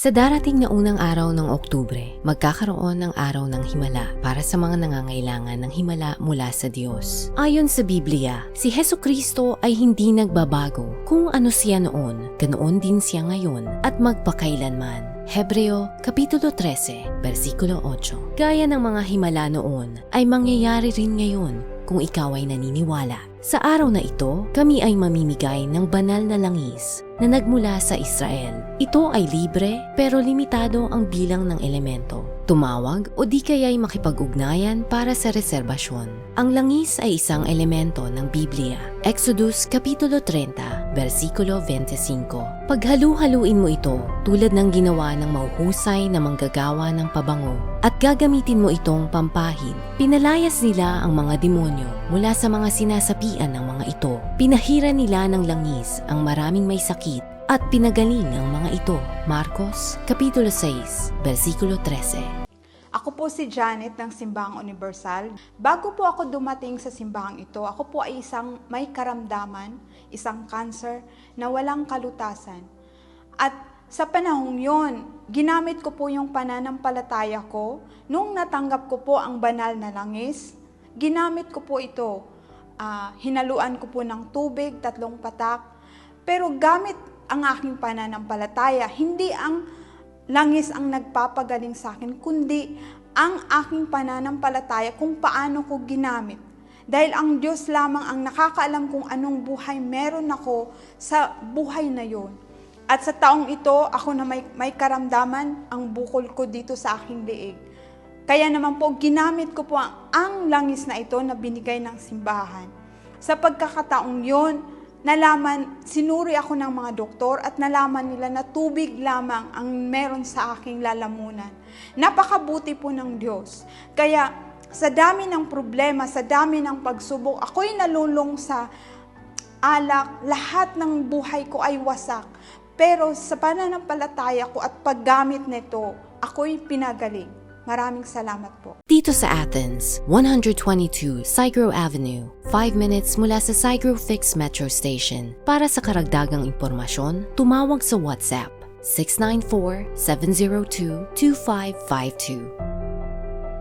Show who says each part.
Speaker 1: Sa darating na unang araw ng Oktubre, magkakaroon ng araw ng himala para sa mga nangangailangan ng himala mula sa Diyos. Ayon sa Biblia, si Heso Kristo ay hindi nagbabago. Kung ano siya noon, ganoon din siya ngayon at magpakailanman. Hebreo, Kapitulo 13, versikulo 8. Gaya ng mga himala noon, ay mangyayari rin ngayon kung ikaw ay naniniwala. Sa araw na ito, kami ay mamimigay ng banal na langis na nagmula sa Israel. Ito ay libre pero limitado ang bilang ng elemento. Tumawag o di kaya'y makipag-ugnayan para sa reserbasyon. Ang langis ay isang elemento ng Biblia. Exodus Kapitulo 30, versikulo 25. Paghalu-haluin mo ito tulad ng ginawa ng mauhusay na manggagawa ng pabango at gagamitin mo itong pampahid. Pinalayas nila ang mga demonyo mula sa mga sinasapian ng mga ito. Pinahira nila ng langis ang maraming may sakit at pinagaling ang mga ito. Marcos, Kapitulo 6, versikulo 13.
Speaker 2: Ako po si Janet ng Simbahang Universal. Bago po ako dumating sa simbahang ito, ako po ay isang may karamdaman, isang cancer na walang kalutasan. At sa panahong yon, ginamit ko po yung pananampalataya ko. Nung natanggap ko po ang banal na langis, ginamit ko po ito. Ah, hinaluan ko po ng tubig, tatlong patak. Pero gamit ang aking pananampalataya, hindi ang langis ang nagpapagaling sa akin, kundi ang aking pananampalataya kung paano ko ginamit. Dahil ang Diyos lamang ang nakakaalam kung anong buhay meron ako sa buhay na yon. At sa taong ito, ako na may, may karamdaman ang bukol ko dito sa aking liig. Kaya naman po, ginamit ko po ang, ang langis na ito na binigay ng simbahan. Sa pagkakataong yon, nalaman, sinuri ako ng mga doktor at nalaman nila na tubig lamang ang meron sa aking lalamunan. Napakabuti po ng Diyos. Kaya sa dami ng problema, sa dami ng pagsubok, ako'y nalulong sa alak, lahat ng buhay ko ay wasak. Pero sa pananampalataya ko at paggamit nito, ako'y pinagaling. Maraming salamat po.
Speaker 1: Dito sa Athens, 122 Sigro Avenue, 5 minutes mula sa Sigro Fix Metro Station. Para sa karagdagang impormasyon, tumawag sa WhatsApp 694-702-2552.